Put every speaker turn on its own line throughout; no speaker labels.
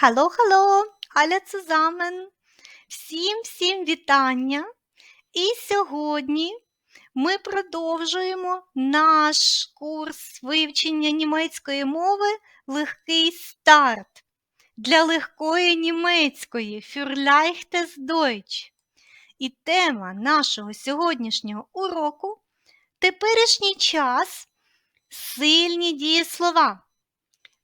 Hallo, alle zusammen! Всім всім вітання! І сьогодні ми продовжуємо наш курс вивчення німецької мови Легкий старт для легкої німецької für Deutsch. І тема нашого сьогоднішнього уроку теперішній час сильні дієслова.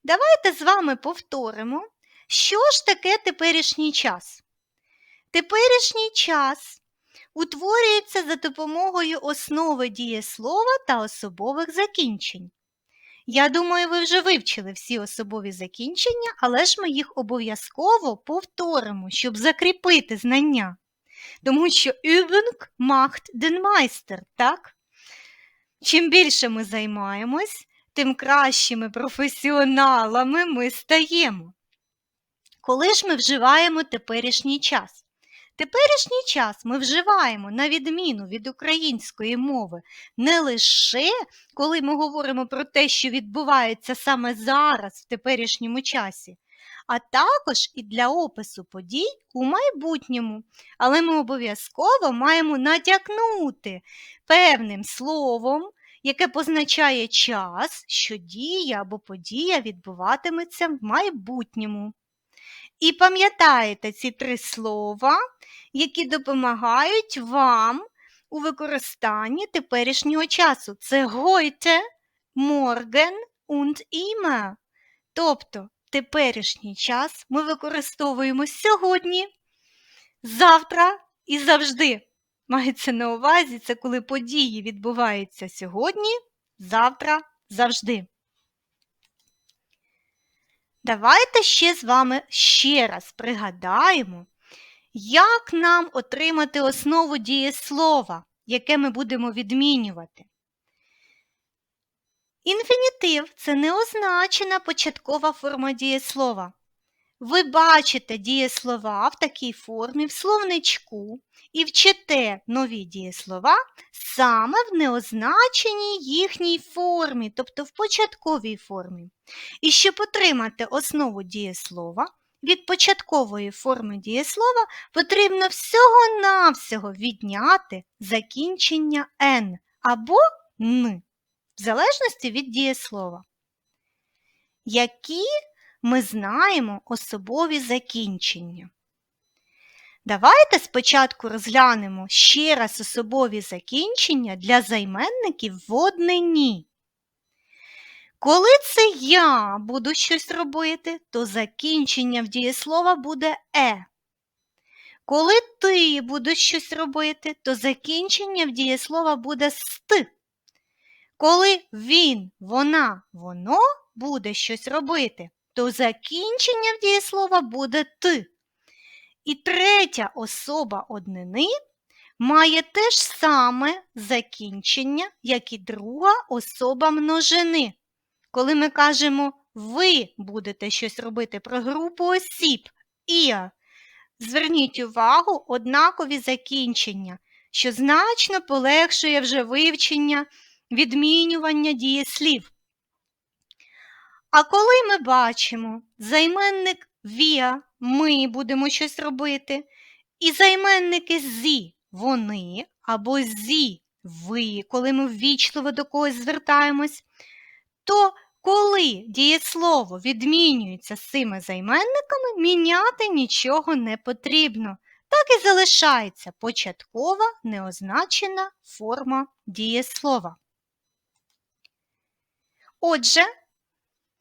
Давайте з вами повторимо, що ж таке теперішній час. Теперішній час утворюється за допомогою основи дієслова та особових закінчень. Я думаю, ви вже вивчили всі особові закінчення, але ж ми їх обов'язково повторимо, щоб закріпити знання. Тому що Übung macht den Meister, так? Чим більше ми займаємось, тим кращими професіоналами ми стаємо. Коли ж ми вживаємо теперішній час? Теперішній час ми вживаємо, на відміну від української мови, не лише коли ми говоримо про те, що відбувається саме зараз, в теперішньому часі, а також і для опису подій у майбутньому. Але ми обов'язково маємо натякнути певним словом, яке позначає час, що дія або подія відбуватиметься в майбутньому. І пам'ятаєте ці три слова, які допомагають вам у використанні теперішнього часу. Це heute, morgen und immer. Тобто теперішній час ми використовуємо сьогодні, завтра і завжди. Мається на увазі, це коли події відбуваються сьогодні, завтра, завжди. Давайте ще з вами ще раз пригадаємо, як нам отримати основу дієслова, яке ми будемо відмінювати. Інфінітив це неозначена початкова форма дієслова. Ви бачите дієслова в такій формі в словничку і вчите нові дієслова саме в неозначеній їхній формі, тобто в початковій формі. І щоб отримати основу дієслова, від початкової форми дієслова потрібно всього-навсього відняти закінчення «н» або «н», в залежності від дієслова. Які ми знаємо особові закінчення. Давайте спочатку розглянемо ще раз особові закінчення для займенників в однині. Коли це я буду щось робити, то закінчення в дієслова буде е. Коли ти будеш щось робити, то закінчення в дієслова буде ст. Коли він, вона, воно буде щось робити, то закінчення в дієслова буде ти. І третя особа однини має те ж саме закінчення, як і друга особа множини. Коли ми кажемо ви будете щось робити про групу осіб і зверніть увагу однакові закінчення, що значно полегшує вже вивчення, відмінювання дієслів. А коли ми бачимо займенник віа, ми будемо щось робити, і займенники зі вони або зі ви, коли ми ввічливо до когось звертаємось, то коли дієслово відмінюється з цими займенниками, міняти нічого не потрібно. Так і залишається початкова неозначена форма дієслова. Отже,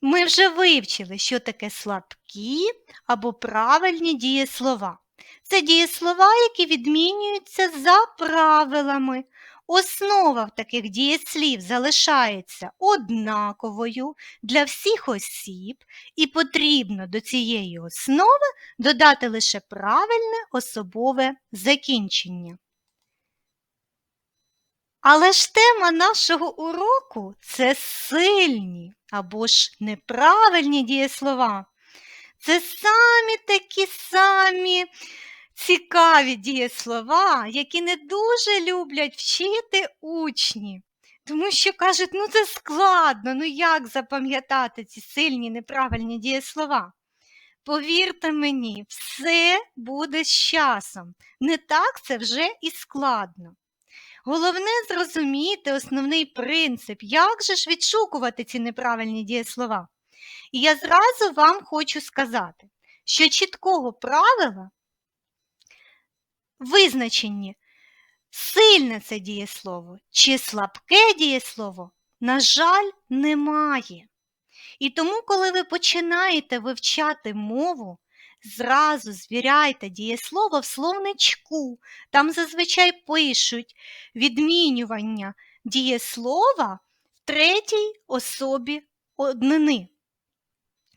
ми вже вивчили, що таке слабкі або правильні дієслова. Це дієслова, які відмінюються за правилами. Основа таких дієслів залишається однаковою для всіх осіб, і потрібно до цієї основи додати лише правильне особове закінчення. Але ж тема нашого уроку це сильні або ж неправильні дієслова. Це самі такі самі цікаві дієслова, які не дуже люблять вчити учні. Тому що кажуть, ну це складно, ну як запам'ятати ці сильні неправильні дієслова? повірте мені, все буде з часом. Не так це вже і складно. Головне зрозуміти основний принцип, як же ж відшукувати ці неправильні дієслова. І я зразу вам хочу сказати, що чіткого правила визначені сильне це дієслово чи слабке дієслово, на жаль, немає. І тому, коли ви починаєте вивчати мову, зразу звіряйте дієслово в словничку. Там зазвичай пишуть відмінювання дієслова в третій особі однини.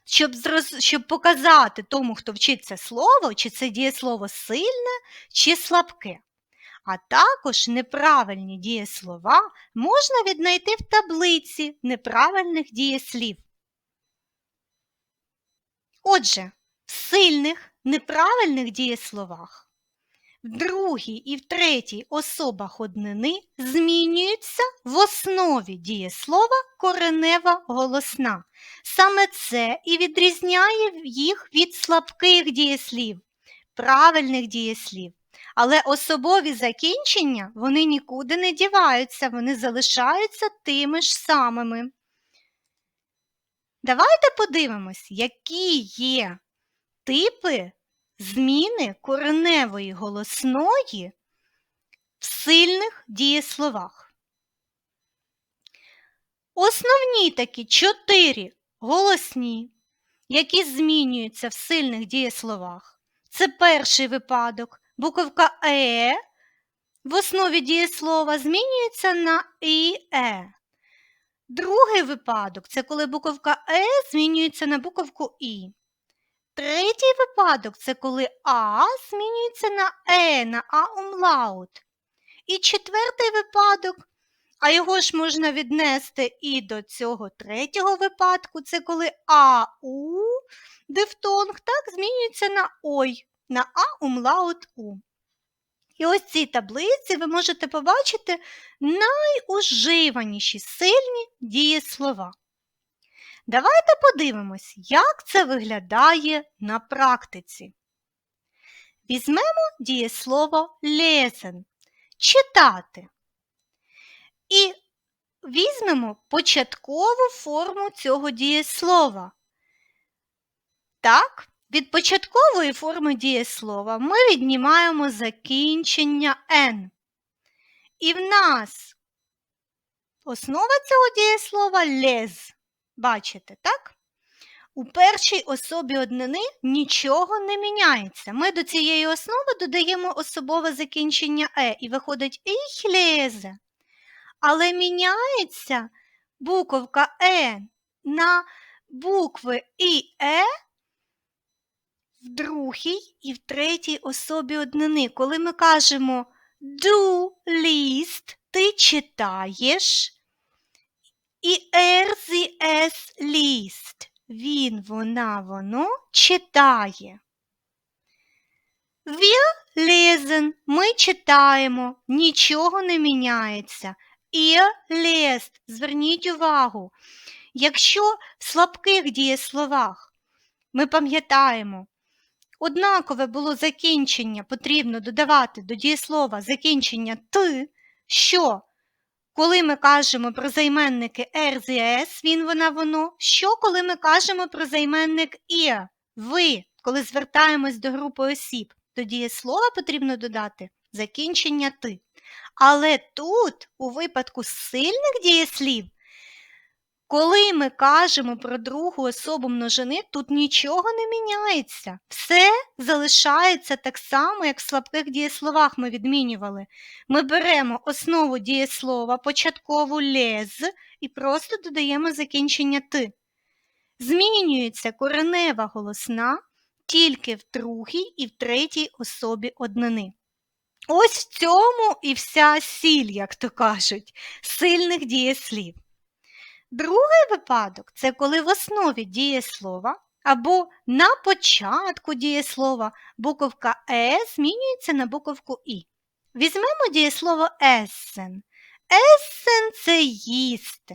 Щоб зроз... щоб показати тому, хто вчить це слово, чи це дієслово сильне, чи слабке. А також неправильні дієслова можна віднайти в таблиці неправильних дієслів. Отже, в сильних неправильних дієсловах в другій і в третій особах однини змінюються в основі дієслова коренева голосна. Саме це і відрізняє їх від слабких дієслів, правильних дієслів. Але особові закінчення вони нікуди не діваються, вони залишаються тими ж самими. Давайте подивимось, які є типи зміни кореневої голосної в сильних дієсловах. Основні такі чотири голосні, які змінюються в сильних дієсловах. Це перший випадок. Буковка Е в основі дієслова змінюється на ІЕ. Другий випадок це коли буковка Е змінюється на буковку І. Третій випадок це коли А змінюється на Е, на А умлаут. І четвертий випадок, а його ж можна віднести і до цього третього випадку, це коли АУ дифтонг так змінюється на Ой, на А умлаут У. І ось цій таблиці ви можете побачити найуживаніші сильні дієслова. Давайте подивимось, як це виглядає на практиці. Візьмемо дієслово лесен читати. І візьмемо початкову форму цього дієслова. Так, від початкової форми дієслова ми віднімаємо закінчення N. І в нас основа цього дієслова лез. Бачите, так? У першій особі однини нічого не міняється. Ми до цієї основи додаємо особове закінчення Е і виходить «ich lese». Але міняється буковка Е на букви І Е в другій і в третій особі однини. Коли ми кажемо du liest, ти читаєш, і er, sie, es він, вона, воно читає. Wir lesen, ми читаємо, нічого не міняється. Ihr lest, зверніть увагу, якщо в слабких дієсловах ми пам'ятаємо, однакове було закінчення, потрібно додавати до дієслова закінчення Т, що коли ми кажемо про займенники «РЗС», він, вона, воно, що коли ми кажемо про займенник І, ви, коли звертаємось до групи осіб, тоді слово потрібно додати закінчення ти. Але тут, у випадку сильних дієслів, коли ми кажемо про другу особу множини, тут нічого не міняється. Все залишається так само, як в слабких дієсловах ми відмінювали. Ми беремо основу дієслова, початкову лез і просто додаємо закінчення ти. Змінюється коренева голосна тільки в другій і в третій особі однини. Ось в цьому і вся сіль, як то кажуть, сильних дієслів. Другий випадок це коли в основі дієслова або на початку дієслова буковка Е змінюється на буковку І. Візьмемо дієслово ессен. Ессен це їсти.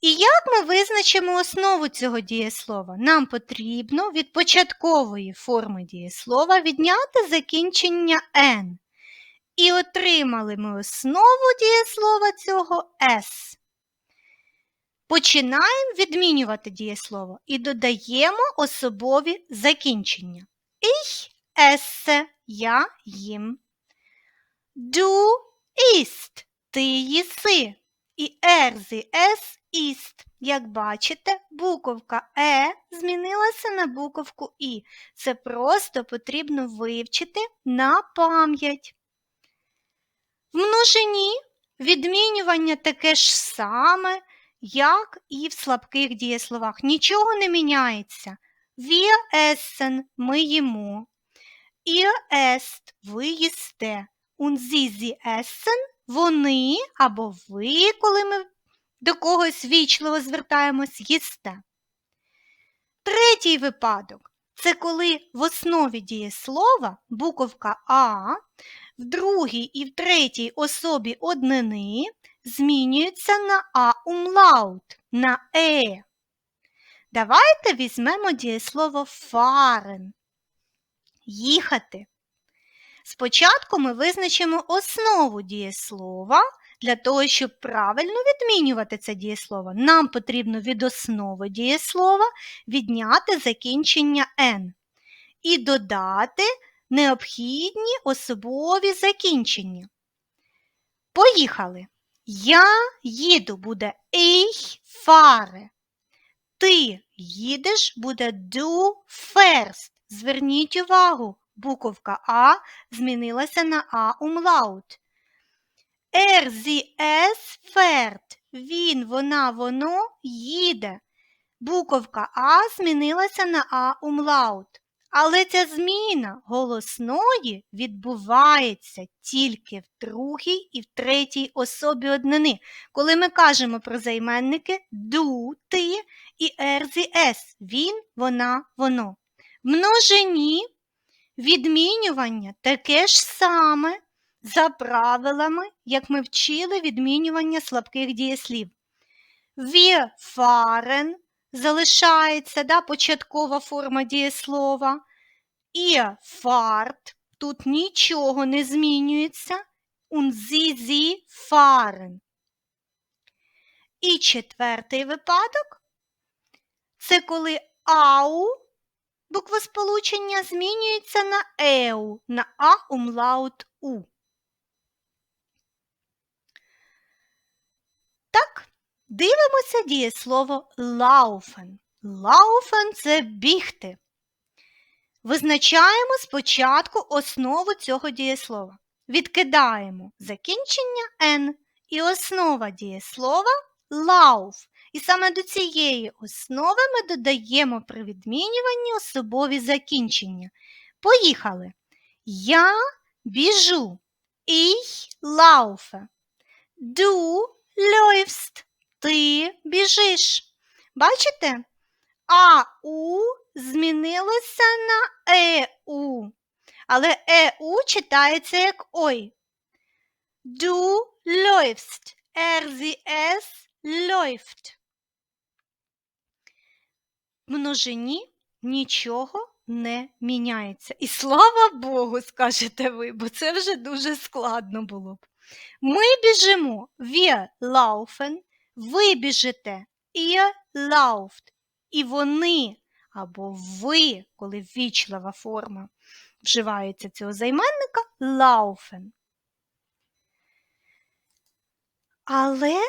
І як ми визначимо основу цього дієслова? Нам потрібно від початкової форми дієслова відняти закінчення «н». І отримали ми основу дієслова цього «с». Починаємо відмінювати дієслово і додаємо особові закінчення. Ich esse – я їм. Du isst – ти їси. І er, sie, es, ist. Як бачите, буковка Е змінилася на буковку І. Це просто потрібно вивчити на пам'ять. В множині відмінювання таке ж саме, як і в слабких дієсловах. Нічого не міняється. Wir essen – ми їмо. Ihr esst – ви їсте. Und sie, sie essen – вони або ви, коли ми до когось вічливо звертаємось, їсте. Третій випадок це коли в основі дієслова буковка А в другій і в третій особі однини змінюється на А умлаут, на Е. Давайте візьмемо дієслово фарен. Їхати. Спочатку ми визначимо основу дієслова. Для того, щоб правильно відмінювати це дієслово, нам потрібно від основи дієслова відняти закінчення «н» і додати необхідні особові закінчення. Поїхали. Я їду буде ich fahre. Ти їдеш буде du fährst. Зверніть увагу, буковка А змінилася на А умлаут. Er, sie, es fährt. Він, вона, воно їде. Буковка А змінилася на А умлаут. Але ця зміна голосної відбувається тільки в другій і в третій особі однини. Коли ми кажемо про займенники ду, ти і sie, es. Він, вона, воно. В множині відмінювання таке ж саме за правилами, як ми вчили відмінювання слабких дієслів. Wir fahren залишається да, початкова форма дієслова. Ihr fahrt тут нічого не змінюється. Sie, sie. І четвертий випадок це коли ау буквосполучення змінюється на еу, на а умлаут у. Так, дивимося дієслово laufen. Laufen – це бігти. Визначаємо спочатку основу цього дієслова. Відкидаємо закінчення N і основа дієслова lauf. І саме до цієї основи ми додаємо при відмінюванні особові закінчення. Поїхали. Я біжу. Ich laufe. Du läufst. Ти біжиш. Бачите? АУ змінилося на ЕУ. Але ЕУ читається як ой. Du läufst. RZS läuft. В множині нічого не міняється. І слава Богу, скажете ви, бо це вже дуже складно було б. Ми біжимо wir laufen, ви біжите ihr lauft. І вони або ви, коли ввічлива форма вживається цього займенника, laufen. Але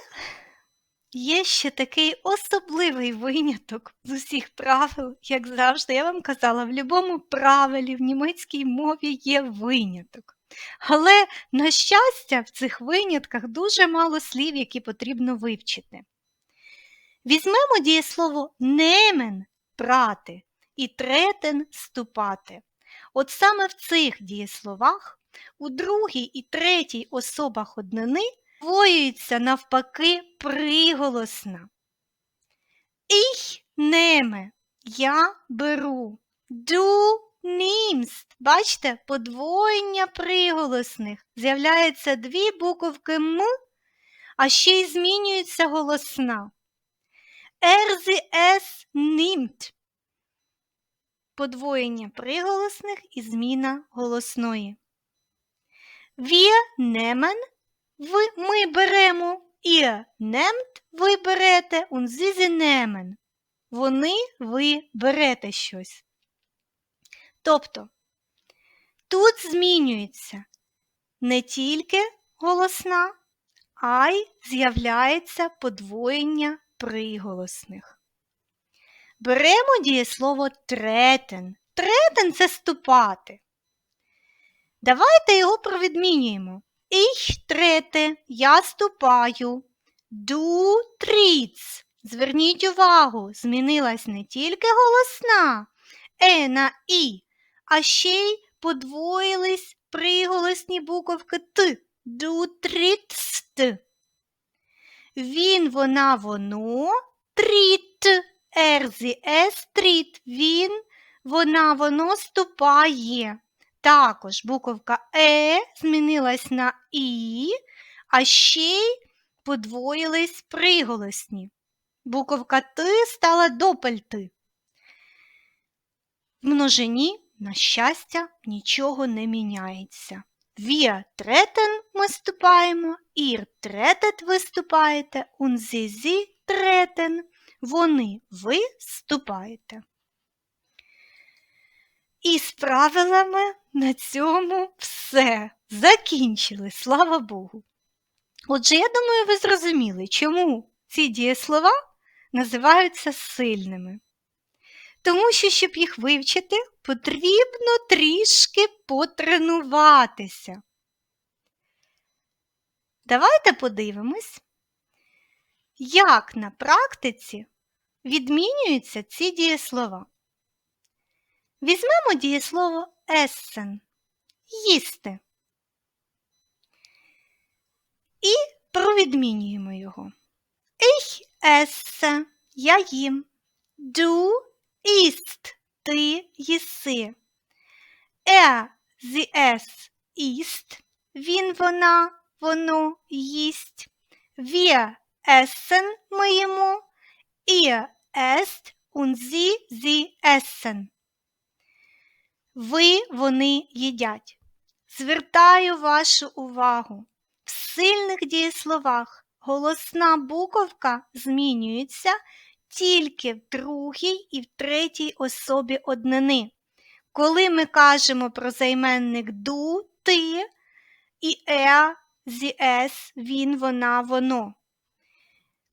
є ще такий особливий виняток з усіх правил, як завжди, я вам казала, в будь-якому правилі в німецькій мові є виняток. Але, на щастя, в цих винятках дуже мало слів, які потрібно вивчити. Візьмемо дієслово немен прати і третен ступати. От саме в цих дієсловах у другій і третій особах однини Воюється навпаки приголосна. Ich nehme – я беру. Du nimmst – бачите, подвоєння приголосних. З'являються дві буковки М, а ще й змінюється голосна. er sie es. Подвоєння приголосних і зміна голосної. Nehmen ви, ми беремо, ihr nehmt ви берете, sie nehmen. Вони ви берете щось. Тобто тут змінюється не тільки голосна, а й з'являється подвоєння приголосних. Беремо дієслово третен. Третен це ступати. Давайте його провідмінюємо. Ich trete, я ступаю. Du trittst. Зверніть увагу, змінилась не тільки голосна е на і, а ще й подвоїлись приголосні буковки Т. Du trittst. Він, вона, воно, тріт, ерзі, ес, тріт. Він, вона, воно ступає. Також буковка Е змінилась на І, а ще й подвоїлись приголосні. Буковка Т стала допельти. В множині, на щастя, нічого не міняється. Wir ми ступаємо, ihr tretet ви ступаєте, und sie, sie вони ви ступаєте. І з правилами на цьому все. Закінчили, слава Богу. Отже, я думаю, ви зрозуміли, чому ці дієслова називаються сильними. Тому що, щоб їх вивчити, потрібно трішки потренуватися. Давайте подивимось, як на практиці відмінюються ці дієслова. Візьмемо дієслово essen – їсти. І провідмінюємо його. Ich esse – я їм. Du isst – ти їси. Er, sie, es isst – він, вона, воно їсть. Wir essen – ми їмо. Ihr esst und sie, sie essen. Ви, вони їдять. Звертаю вашу увагу. В сильних дієсловах голосна буковка змінюється тільки в другій і в третій особі однини. Коли ми кажемо про займенник ду, ти і е, зі, ес, він, вона, воно.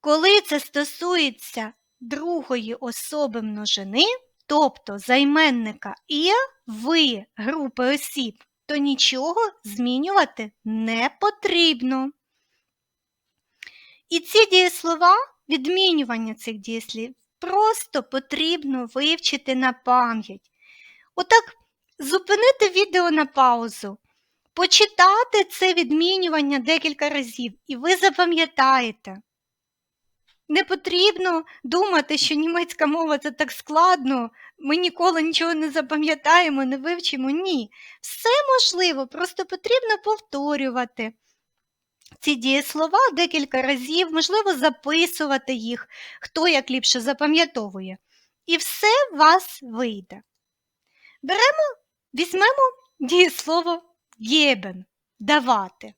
Коли це стосується другої особи множини, тобто займенника і ви групи осіб, то нічого змінювати не потрібно. І ці дієслова, відмінювання цих дієслів, просто потрібно вивчити на пам'ять. Отак, зупинити відео на паузу, почитати це відмінювання декілька разів, і ви запам'ятаєте. Не потрібно думати, що німецька мова це так складно, ми ніколи нічого не запам'ятаємо, не вивчимо. Ні. Все можливо, просто потрібно повторювати ці дієслова декілька разів, можливо, записувати їх, хто як ліпше запам'ятовує. І все вас вийде. Беремо, візьмемо дієслово гєбен давати.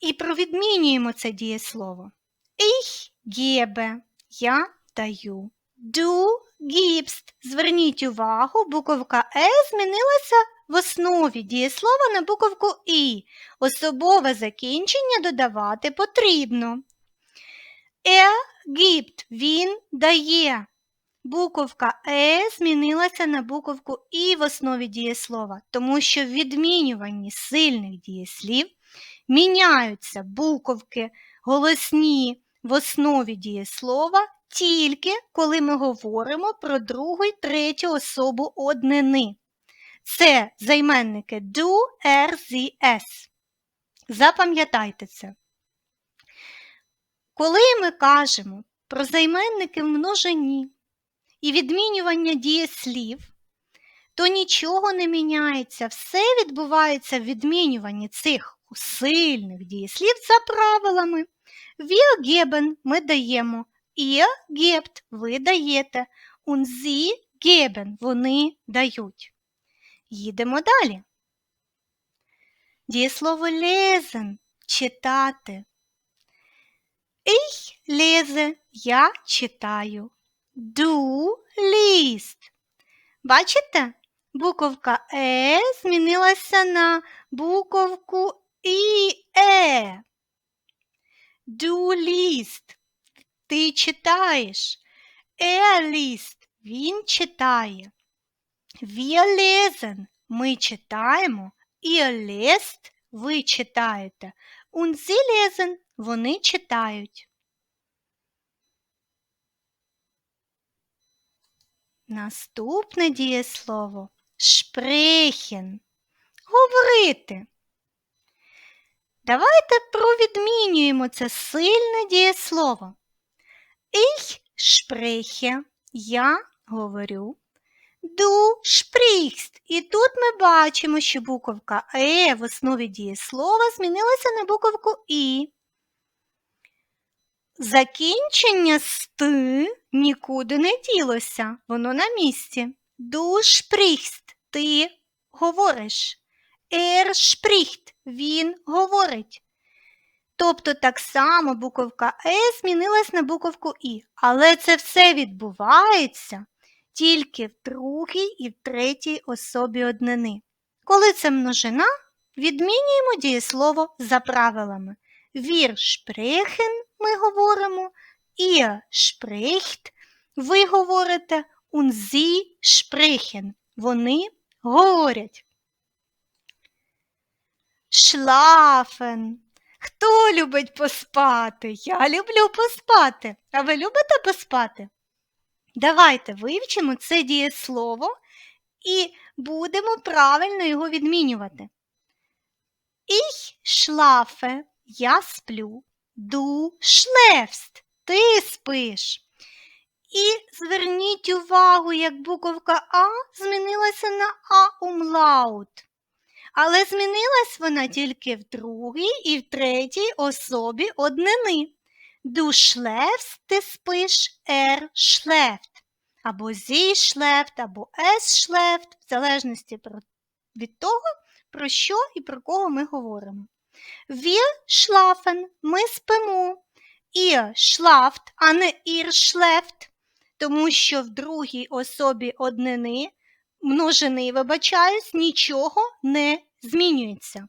І провідмінюємо це дієслово. Ich gebe – я даю. Du gibst – зверніть увагу, буковка Е змінилася в основі дієслова на буковку І. Особове закінчення додавати потрібно. Er gibt – він дає. Буковка Е змінилася на буковку І в основі дієслова, тому що в відмінюванні сильних дієслів міняються буковки голосні в основі дієслова тільки коли ми говоримо про другу й третю особу однини. Це займенники do, er, sie, es. Запам'ятайте це. Коли ми кажемо про займенники в множині і відмінювання дієслів, то нічого не міняється, все відбувається в відмінюванні цих сильних дієслів за правилами. Wir ми даємо. Ihr gebt – ви даєте. Und sie geben – вони дають. Їдемо далі. Дієслово lesen – читати. Ich lese – я читаю. Du liest. Бачите? Буковка Е змінилася на буковку ІЕ. Du liest. Ти читаєш. Er liest. Він читає. Wir lesen. Ми читаємо. Ihr lest. Ви читаєте. Und sie lesen. Вони читають. Наступне дієслово sprechen. Говорити. Давайте провідмінюємо це сильне дієслово. Ich spreche – я говорю. Du sprichst. І тут ми бачимо, що буковка Е в основі дієслова змінилася на буковку І. Закінчення ти нікуди не ділося, воно на місці. Du sprichst – ти говориш. Er spricht – він говорить. Тобто так само буковка Е змінилась на буковку І. Але це все відбувається тільки в другій і в третій особі однини. Коли це множина, відмінюємо дієслово за правилами. Wir sprechen – ми говоримо, ihr spricht – ви говорите, sie sprechen – вони говорять. Schlafen. Хто любить поспати? Я люблю поспати. А ви любите поспати? Давайте вивчимо це дієслово і будемо правильно його відмінювати. Ich schlafe – я сплю. Du schläfst – ти спиш. І зверніть увагу, як буковка А змінилася на А-умлаут. Але змінилась вона тільки в другій і в третій особі однини. Du ти спиш, er schläft. Або sie schläft, або es schläft, в залежності від того, про що і про кого ми говоримо. Wir schlafen – ми спимо. Ihr schlaft, а не ihr schläft, тому що в другій особі однини множини, вибачаюсь, нічого не змінюється.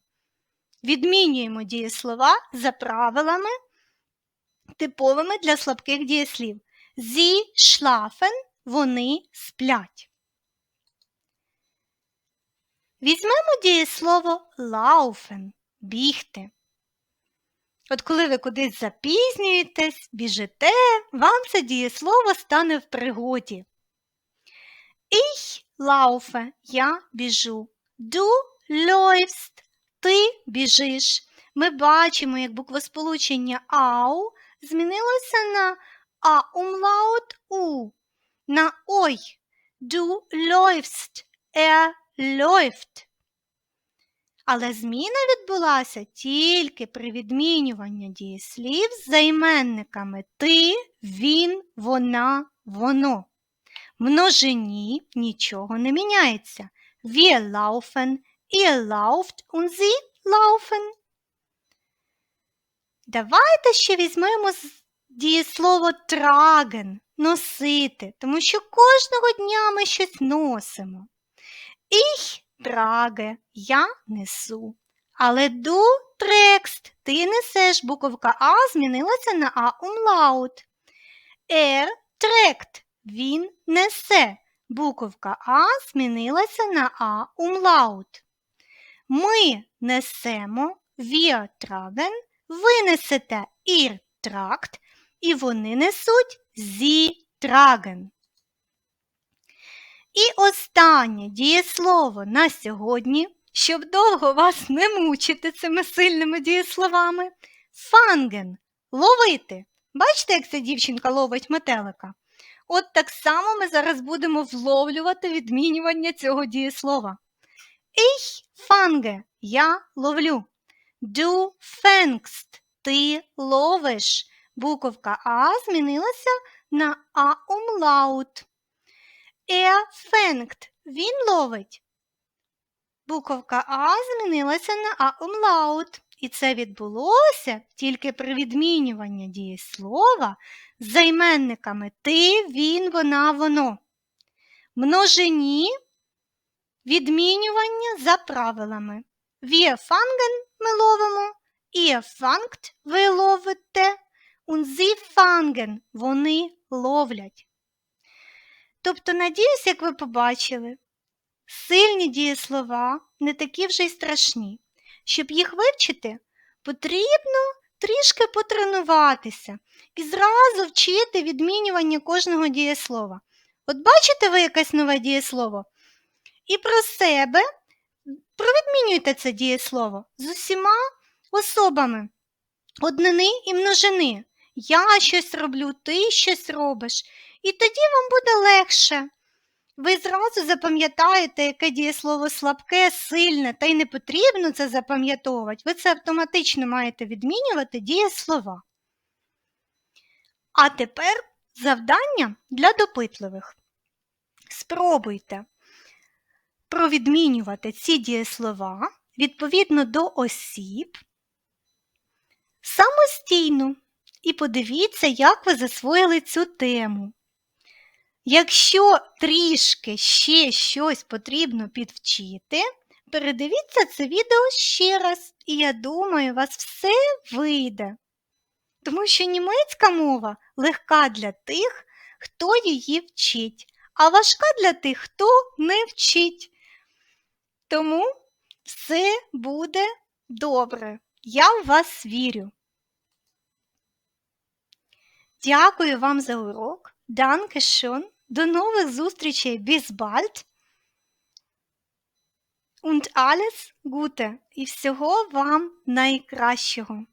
Відмінюємо дієслова за правилами, типовими для слабких дієслів. Sie schlafen – вони сплять. Візьмемо дієслово laufen – бігти. От коли ви кудись запізнюєтесь, біжите, вам це дієслово стане в пригоді. Ich laufe – я біжу. Du läufst – ти біжиш. Ми бачимо, як буквосполучення ау змінилося на а-умлаут у, на ой. Du läufst – er läuft. Але зміна відбулася тільки при відмінюванні дієслів з займенниками ти, він, вона, воно. Множині нічого не міняється. Wir laufen, ihr lauft und sie laufen. Давайте ще візьмемо дієслово tragen – носити, тому що кожного дня ми щось носимо. Ich trage – я несу. Але du trägst – ти несеш, буковка А змінилася на А-умлаут. Er trägt – він несе. Буковка А змінилася на А-умлаут. Ми несемо wir tragen, ви несете ihr і вони несуть sie tragen. І останнє дієслово на сьогодні, щоб довго вас не мучити цими сильними дієсловами. Фанген ловити. Бачите, як ця дівчинка ловить метелика? От так само ми зараз будемо вловлювати відмінювання цього дієслова. Ich fange – я ловлю. Du fängst ти ловиш. Буковка А змінилася на А умлаут. Er fängt – він ловить. Буковка А змінилася на А умлаут. І це відбулося тільки при відмінюванні дієслова з займенниками ти, він, вона, воно. Множині відмінювання за правилами. Wir fangen – ми ловимо, ihr ви ловите, und sie fangen – вони ловлять. Тобто, надіюсь, як ви побачили, сильні дієслова не такі вже й страшні. Щоб їх вивчити, потрібно трішки потренуватися і зразу вчити відмінювання кожного дієслова. От бачите ви якесь нове дієслово? І про себе провідмінюйте це дієслово з усіма особами однини і множини. Я щось роблю, ти щось робиш. І тоді вам буде легше. Ви зразу запам'ятаєте, яке дієслово слабке, сильне, та й не потрібно це запам'ятовувати. Ви це автоматично маєте відмінювати дієслова. А тепер завдання для допитливих. Спробуйте провідмінювати ці дієслова відповідно до осіб самостійно і подивіться, як ви засвоїли цю тему. Якщо трішки ще щось потрібно підвчити, передивіться це відео ще раз, і я думаю, у вас все вийде. Тому що німецька мова легка для тих, хто її вчить, а важка для тих, хто не вчить. Тому все буде добре. Я в вас вірю. Дякую вам за урок. Danke schön. До нових зустрічей. Bis bald. Und alles Gute. І всього вам найкращого.